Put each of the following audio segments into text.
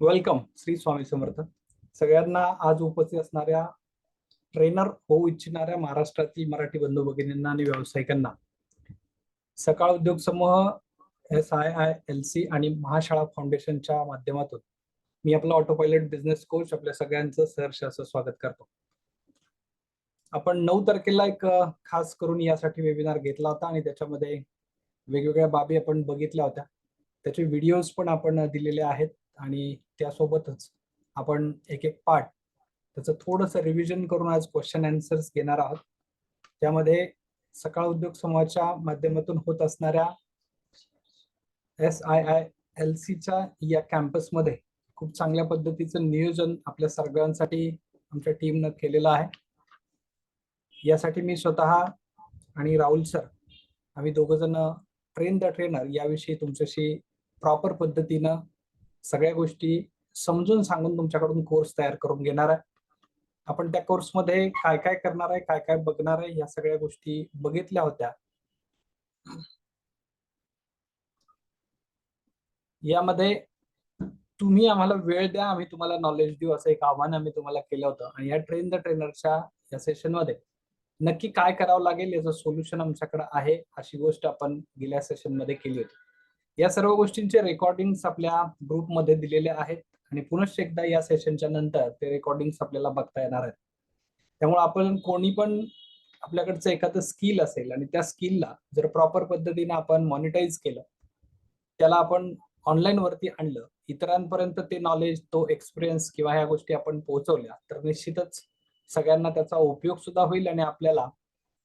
Welcome Shri Swami Samarth. सगळ्यांना आज उपस्थित असणाऱ्या ट्रेनर होऊ इच्छिणाऱ्या महाराष्ट्रातील मराठी बंधू भगिनींना आणि व्यावसायिकांना सकाळ उद्योग समूह S I I L C आणि महाशाळा फाउंडेशनच्या माध्यमातून मी आपला ऑटो पायलट बिझनेस कोच आपल्या सगळ्यांचं सहर्ष असं स्वागत करतो. आपण नऊ तारखेला एक खास करून यासाठी वेबिनार घेतला होता आणि त्याच्यामध्ये वेगवेगळ्या बाबी आपण बघितल्या होत्या. त्याचे व्हिडिओज पण आपण दिलेले आहेत. आणि त्यासोबतच आपण एक एक पार्ट त्याचं थोडंसं रिव्हिजन करून आज क्वेश्चन अँसर्स घेणार आहोत. त्यामध्ये सकाळ उद्योग समूहाच्या माध्यमातून होत असणाऱ्या एस आय आय एल सीच्या या कॅम्पसमध्ये खूप चांगल्या पद्धतीचं नियोजन आपल्या सगळ्यांसाठी आमच्या टीमनं केलेलं आहे. यासाठी मी स्वतः आणि राहुल सर आम्ही दोघ जण ट्रेन द ट्रेनर याविषयी तुमच्याशी प्रॉपर पद्धतीनं सगळ्या गोष्टी समजून सांगून तुमच्याकडून कोर्स तयार करून घेणार आहे. आपण त्या कोर्समध्ये काय काय करणार आहे काय काय बघणार आहे या सगळ्या गोष्टी बघितल्या होत्या. यामध्ये तुम्ही आम्हाला वेळ द्या आम्ही तुम्हाला नॉलेज देऊ असं एक आव्हान आम्ही तुम्हाला केलं होतं. आणि या ट्रेन द ट्रेनरच्या या सेशनमध्ये नक्की काय करावं लागेल याचं सोल्युशन आमच्याकडे आहे अशी गोष्ट आपण गेल्या सेशनमध्ये केली होती. या सर्व गोष्टींचे रेकॉर्डिंग आपल्या ग्रुपमध्ये दिलेले आहेत आणि पुनश्च एकदा या सेशनच्या नंतर ते रेकॉर्डिंग आपल्याला बघता येणार आहेत. त्यामुळे आपण कोणी पण आपल्याकडचं एखादं स्किल असेल आणि त्या स्किलला जर प्रॉपर पद्धतीने आपण मॉनिटाईज केलं त्याला आपण ऑनलाईन वरती आणलं इतरांपर्यंत ते नॉलेज तो एक्सपिरियन्स किंवा ह्या गोष्टी आपण पोहोचवल्या तर निश्चितच सगळ्यांना त्याचा उपयोग सुद्धा होईल आणि आपल्याला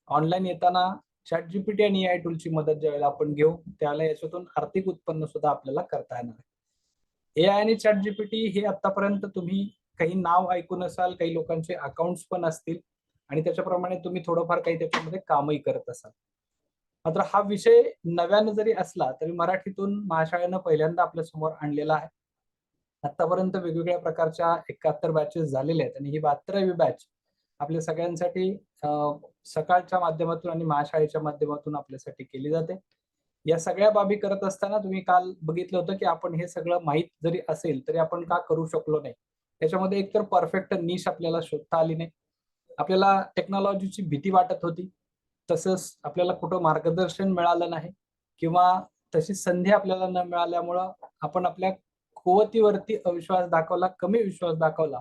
ऑनलाईन येताना चॅट जीपीटी आणि ए आय टूलची मदत ज्यावेळेला आपण घेऊ त्यावेळेला याच्यातून आर्थिक उत्पन्न सुद्धा आपल्याला करता येणार आहे. ए आय आणि चॅट जीपीटी हे आतापर्यंत तुम्ही काही नाव ऐकून असाल काही लोकांचे अकाउंट्स पण असतील आणि त्याच्याप्रमाणे तुम्ही थोडंफार काही त्याच्यामध्ये कामही करत असाल. मात्र हा विषय नव्यानं जरी असला तरी मराठीतून महाशाळेनं पहिल्यांदा आपल्यासमोर आणलेला आहे. आतापर्यंत वेगवेगळ्या प्रकारच्या एकाहत्तर बॅचेस झालेल्या आहेत आणि ही बहात्तरावी बॅच आपल्या सगळ्यांसाठी सकाळच्या माध्यमातून आणि महाशाळेच्या माध्यमातून आपल्यासाठी केली जाते. या सगळ्या बाबी करत असताना तुम्ही काल बघितलं होतं की आपण हे सगळं माहीत जरी असेल तरी आपण का करू शकलो नाही? त्याच्यामध्ये एकतर परफेक्ट निश आपल्याला शोधता आली नाही. आपल्याला टेक्नॉलॉजीची भीती वाटत होती. तसंच आपल्याला कुठं मार्गदर्शन मिळालं नाही किंवा तशी संधी आपल्याला न मिळाल्यामुळं आपण आपल्या कुवतीवरती अविश्वास दाखवला कमी विश्वास दाखवला.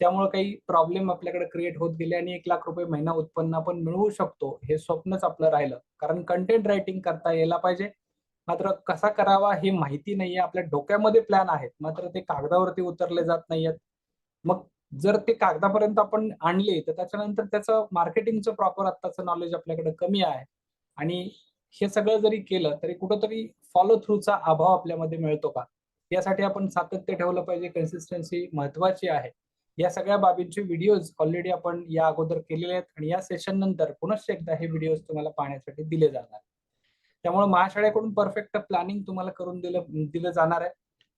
त्यामुळे काही प्रॉब्लेम आपल्याकडे क्रिएट होत गेले आणि एक लाख रुपये महिना उत्पन्न आपण मिळवू शकतो हे स्वप्नच आपलं राहिलं. कारण कंटेंट रायटिंग करता यायला पाहिजे. मात्र कसा करावा हे माहिती नाहीये. आपल्या डोक्यामध्ये प्लॅन आहेत. मात्र ते कागदावरती उतरले जात नाहीयेत. मग जर ते कागदापर्यंत आपण आणले तर त्याच्यानंतर त्याचं मार्केटिंगचं प्रॉपर आत्ताचं नॉलेज आपल्याकडे कमी आहे. आणि हे सगळं जरी केलं तरी कुठंतरी फॉलो थ्रूचा अभाव आपल्यामध्ये मिळतो का? यासाठी आपण सातत्य ठेवलं पाहिजे. कन्सिस्टन्सी महत्वाची आहे. या सगळ्या बाबींचे व्हिडिओज ऑलरेडी आपण या अगोदर केलेले आहेत आणि या सेशन नंतर पुनश्च एकदा हे व्हिडिओज तुम्हाला पाहण्यासाठी दिले जाणार. त्यामुळे महाशाळेकडून परफेक्ट प्लॅनिंग तुम्हाला करून दिलं दिलं जाणार आहे.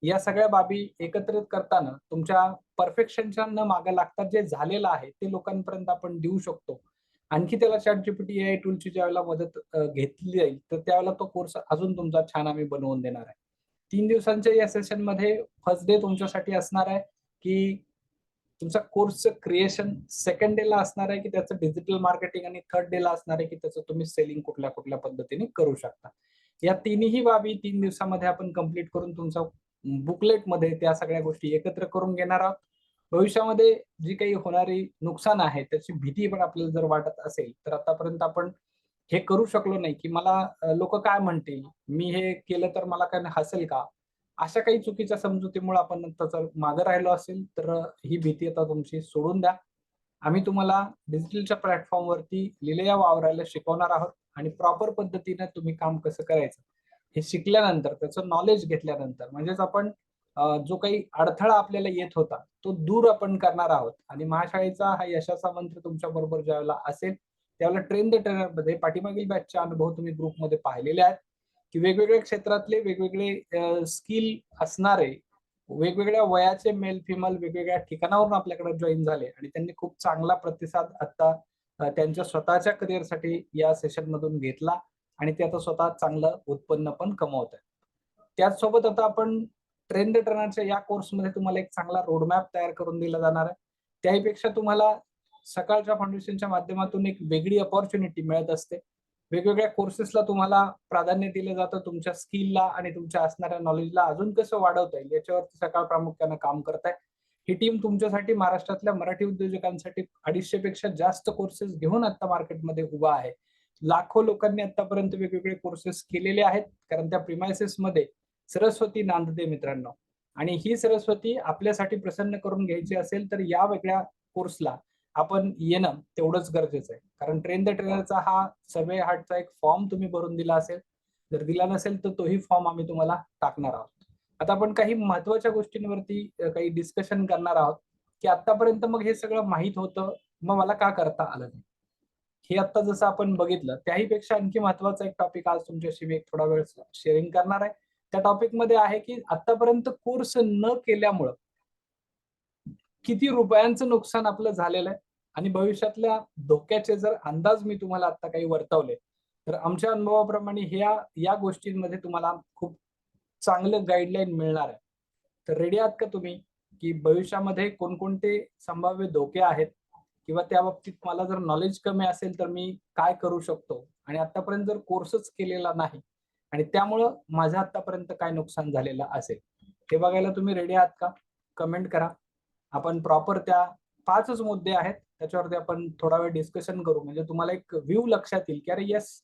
या सगळ्या बाबी एकत्रित करताना तुमच्या परफेक्शनच्या न मागे लागतात जे झालेलं आहे ते लोकांपर्यंत आपण देऊ शकतो. आणखी त्याला चॅट जीपीटी ए आय टूलची ज्यावेळेला मदत घेतली जाईल तर त्यावेळेला तो कोर्स अजून तुमचा छान आम्ही बनवून देणार आहे. तीन दिवसांच्या या सेशनमध्ये फर्स्ट डे तुमच्यासाठी असणार आहे की तुमचा कोर्सचं क्रिएशन सेकंड डे ला असणार आहे की त्याचं डिजिटल मार्केटिंग आणि थर्ड डे ला असणार आहे की त्याचं तुम्ही सेलिंग कुठल्या कुठल्या पद्धतीने करू शकता. या तिन्ही बाबी तीन दिवसामध्ये आपण कंप्लीट करून तुमचा बुकलेटमध्ये त्या सगळ्या गोष्टी एकत्र करून घेणार आहोत. भविष्यामध्ये जी काही होणारी नुकसान आहे त्याची भीती पण आपल्याला जर वाटत असेल तर आतापर्यंत आपण हे करू शकलो नाही की मला लोक काय म्हणतील? मी हे केलं तर मला काय हसेल का? अशा काही चुकीच्या समजुतीमुळे आपण त्याचा मागं राहिलो असेल तर ही भीती आता तुमची सोडून द्या. आम्ही तुम्हाला डिजिटलच्या प्लॅटफॉर्मवरती लिलया वावरायला शिकवणार आहोत आणि प्रॉपर पद्धतीने तुम्ही काम कसं करायचं हे शिकल्यानंतर त्याचं नॉलेज घेतल्यानंतर म्हणजेच आपण जो काही अडथळा आपल्याला येत होता तो दूर आपण करणार आहोत. आणि महाशाळेचा हा यशाचा मंत्र तुमच्या बरोबर ज्यावेळेला असेल त्यावेळेला ट्रेन द ट्रेनरमध्ये पाठीमागील बॅचचे अनुभव तुम्ही ग्रुपमध्ये पाहिलेले आहेत. की वेगवेगळ्या क्षेत्रातले वेगवेगळे स्किल असणारे वेगवेगळ्या वयाचे मेल फिमेल वेगवेगळ्या ठिकाणावरून आपल्याकडे जॉईन झाले आणि त्यांनी खूप चांगला प्रतिसाद आता त्यांच्या स्वतःच्या करिअरसाठी या सेशन मधून घेतला आणि ते आता स्वतः चांगलं उत्पन्न पण कमवत आहेत. त्याचसोबत आता आपण ट्रेन द ट्रेनरच्या या कोर्समध्ये तुम्हाला एक चांगला रोडमॅप तयार करून दिला जाणार आहे. त्याहीपेक्षा तुम्हाला सकाळच्या फाउंडेशनच्या माध्यमातून एक वेगळी अपॉर्च्युनिटी मिळत असते. वेगवेगळ्या कोर्सेसला तुम्हाला प्राधान्य दिलं जातं तुमच्या स्किलला आणि तुमच्या असणाऱ्या नॉलेजला अजून कसं वाढवता येईल याच्यावरती सकाळ प्रामुख्यानं काम करताय ही टीम तुमच्यासाठी महाराष्ट्रातल्या मराठी उद्योजकांसाठी अडीचशे पेक्षा जास्त कोर्सेस घेऊन आता मार्केटमध्ये उभा आहे. लाखो लोकांनी आतापर्यंत वेगवेगळे कोर्सेस केलेले आहेत. कारण त्या प्रिमायसेस मध्ये सरस्वती नांदते मित्रांनो. आणि ही सरस्वती आपल्यासाठी प्रसन्न करून घ्यायची असेल तर या वेगळ्या कोर्सला आपण येणं तेवढंच गरजेचं आहे. कारण ट्रेन द ट्रेनरचा हा सर्वे हार्टचा एक फॉर्म तुम्ही भरून दिला असेल. जर दिला नसेल तर तोही फॉर्म आम्ही तुम्हाला टाकणार आहोत. आता आपण काही महत्त्वाच्या गोष्टींवरती काही डिस्कशन करणार आहोत. की आतापर्यंत मग हे सगळं माहीत होतं. मग मला का करता आलं नाही? हे आता जसं आपण बघितलं त्याही पेक्षा आणखी महत्त्वाचा एक टॉपिक आज तुमच्याशी मी एक थोडा वेळ शेअरिंग करणार आहे. त्या टॉपिकमध्ये आहे की आतापर्यंत कोर्स न केल्यामुळं किती रुपयांचं नुकसान आपलं झालेलं आहे. आणि भविष्यातल्या धोक्याचे जर अंदाज मी तुम्हाला आता काही वर्तवले तर आमच्या अनुभवाप्रमाणे ह्या या गोष्टींमध्ये तुम्हाला खूप चांगलं गाईडलाईन मिळणार आहे. तर रेडी आहात का तुम्ही की भविष्यामध्ये कोणकोणते संभाव्य धोके आहेत किंवा त्या बाबतीत मला जर नॉलेज कमी असेल तर मी काय करू शकतो? आणि आतापर्यंत जर कोर्सच केलेला नाही आणि त्यामुळं माझं आतापर्यंत काय नुकसान झालेलं असेल हे बघायला तुम्ही रेडी आहात का? कमेंट करा. आपण प्रॉपर त्या पाचच मुद्दे आहेत. त्याच्यावरती आपण थोडा वेळ डिस्कशन करू. म्हणजे तुम्हाला एक व्ह्यू लक्षात येईल की अरे येस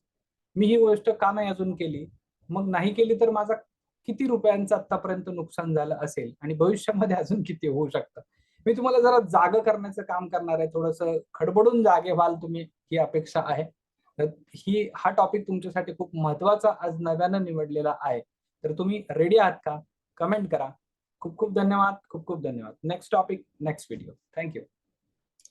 मी ही गोष्ट का नाही अजून केली? मग नाही केली तर माझा किती रुपयांचं आतापर्यंत नुकसान झालं असेल? आणि भविष्यामध्ये अजून किती होऊ शकतं? मी तुम्हाला जरा जाग करण्याचं काम करणार आहे. थोडस खडबडून जागे व्हाल तुम्ही. ही अपेक्षा आहे. तर ही हा टॉपिक तुमच्यासाठी खूप महत्त्वाचा आज नव्यानं निवडलेला आहे. तर तुम्ही रेडी आहात का? कमेंट करा. खूप खूप धन्यवाद. खूप खूप धन्यवाद. Next topic next video thank you